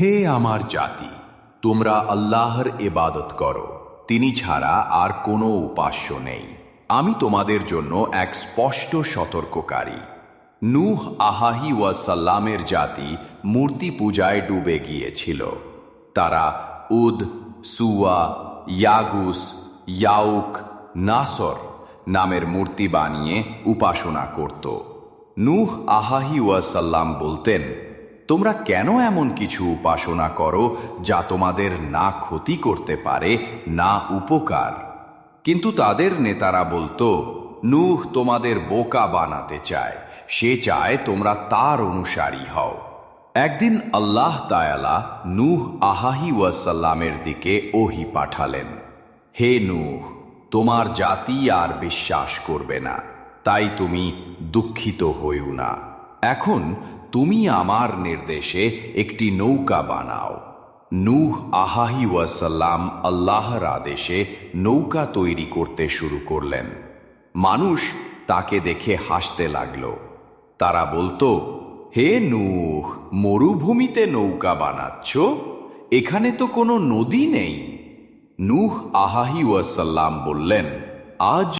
হে আমার জাতি, তোমরা আল্লাহর এবাদত করো। তিনি ছাড়া আর কোনো উপাস্য নেই। আমি তোমাদের জন্য এক স্পষ্ট সতর্ককারী। নূহ আহাহি ওয়াসাল্লামের জাতি মূর্তি পূজায় ডুবে গিয়েছিল। তারা উদ, সুয়া, ইয়াগুস, ইয়াউক, নাসর নামের মূর্তি বানিয়ে উপাসনা করত। নূহ আহাহি ওয়াসাল্লাম বলতেন তোমরা কেন এমন কিছু উপাসনা করো যা তোমাদের না ক্ষতি করতে পারে, না উপকার? কিন্তু তাদের নেতারা বলতো, নূহ তোমাদের বোকা বানাতে চায়। সে চায় তোমরা তার অনুসারী হও। একদিন আল্লাহ তায়ালা নূহ আহাহি ওয়াসাল্লামের দিকে ওহি পাঠালেন, হে নূহ, তোমার জাতি আর বিশ্বাস করবে না, তাই তুমি দুঃখিত হইও না। এখন তুমি আমার নির্দেশে একটি নৌকা বানাও। নূহ আহাহি ওয়াসাল্লাম আল্লাহর আদেশে নৌকা তৈরি করতে শুরু করলেন। মানুষ তাকে দেখে হাসতে লাগল। তারা বলতো, হে নূহ, মরুভূমিতে নৌকা বানাচ্ছ? এখানে তো কোনো নদী নেই। নূহ আহাহি ওয়াসাল্লাম বললেন, আজ